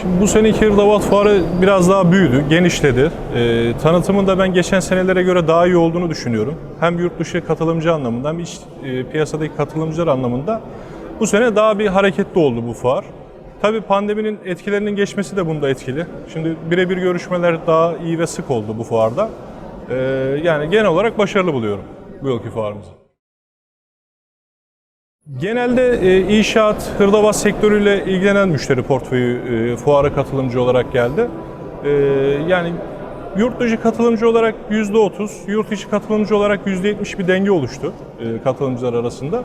Şimdi bu seneki Hırdavat Fuarı biraz daha büyüdü, genişledi. Ee, tanıtımın da ben geçen senelere göre daha iyi olduğunu düşünüyorum. Hem yurt dışı katılımcı anlamında hem iç e, piyasadaki katılımcılar anlamında bu sene daha bir hareketli oldu bu fuar. Tabii pandeminin etkilerinin geçmesi de bunda etkili. Şimdi birebir görüşmeler daha iyi ve sık oldu bu fuarda. Ee, yani genel olarak başarılı buluyorum bu yılki fuarımızı. Genelde e, inşaat, hırdavat sektörüyle ilgilenen müşteri portföyü e, fuara katılımcı olarak geldi. E, yani yurt dışı katılımcı olarak %30, yurt içi katılımcı olarak %70 bir denge oluştu e, katılımcılar arasında.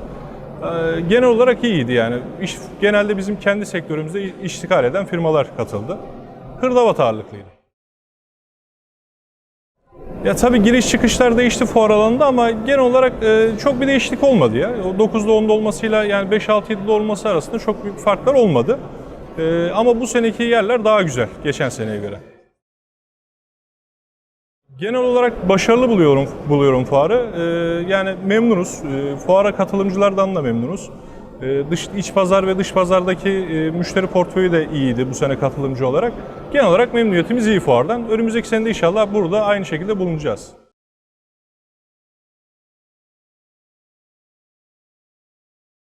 E, genel olarak iyiydi yani. İş, genelde bizim kendi sektörümüzde iştikal eden firmalar katıldı. Hırdavat ağırlıklıydı. Ya tabii giriş çıkışlar değişti fuar alanında ama genel olarak e, çok bir değişiklik olmadı ya. O 9'da 10'da olmasıyla yani 5-6-7'de olması arasında çok büyük farklar olmadı. E, ama bu seneki yerler daha güzel geçen seneye göre. Genel olarak başarılı buluyorum buluyorum fuarı. E, yani memnunuz. E, fuara katılımcılardan da memnunuz. E, dış iç pazar ve dış pazardaki e, müşteri portföyü de iyiydi bu sene katılımcı olarak. Genel olarak memnuniyetimiz iyi fuardan. Önümüzdeki sene de inşallah burada aynı şekilde bulunacağız.